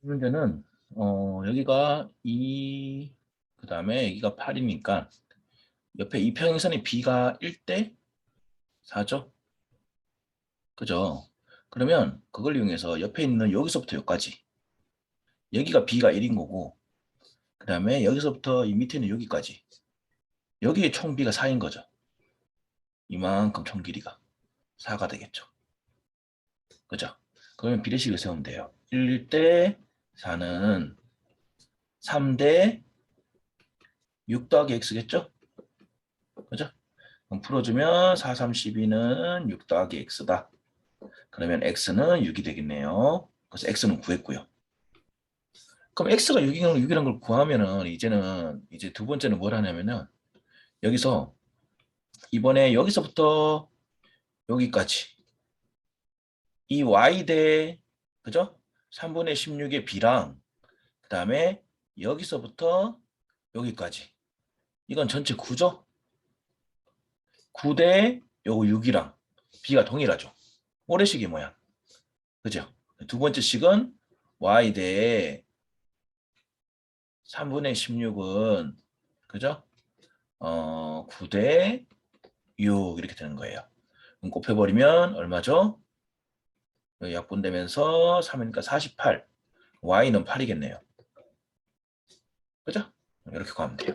문제는 어, 여기가 2, 그 다음에 여기가 8이니까 옆에 이 평행선의 b가 1대 4죠? 그죠? 그러면 그걸 이용해서 옆에 있는 여기서부터 여기까지 여기가 b가 1인 거고 그 다음에 여기서부터 이 밑에 있는 여기까지 여기에 총 b가 4인 거죠. 이만큼 총 길이가 4가 되겠죠. 그죠? 그러면 비례식을 세우면 돼요. 1대 4는 3대 6 더하기 x겠죠? 그죠? 그럼 풀어주면 4, 3, 12는 6 더하기 x다. 그러면 x는 6이 되겠네요. 그래서 x는 구했고요. 그럼 x가 6이라는 6이라는 걸 구하면은 이제는 이제 두 번째는 뭘 하냐면은 여기서 이번에 여기서부터 여기까지 이 y 대 그죠? 3분의 16의 b랑 그 다음에 여기서부터 여기까지 이건 전체 9죠? 9대 요거 6이랑 b가 동일하죠. 모래시계 모양. 그죠? 두 번째 식은 y 대 3분의 16은 그죠? 어, 9대 6 이렇게 되는 거예요. 곱해버리면 얼마죠? 약분되면서 3이니까 48. y는 8이겠네요. 그죠? 이렇게 구하면 돼요.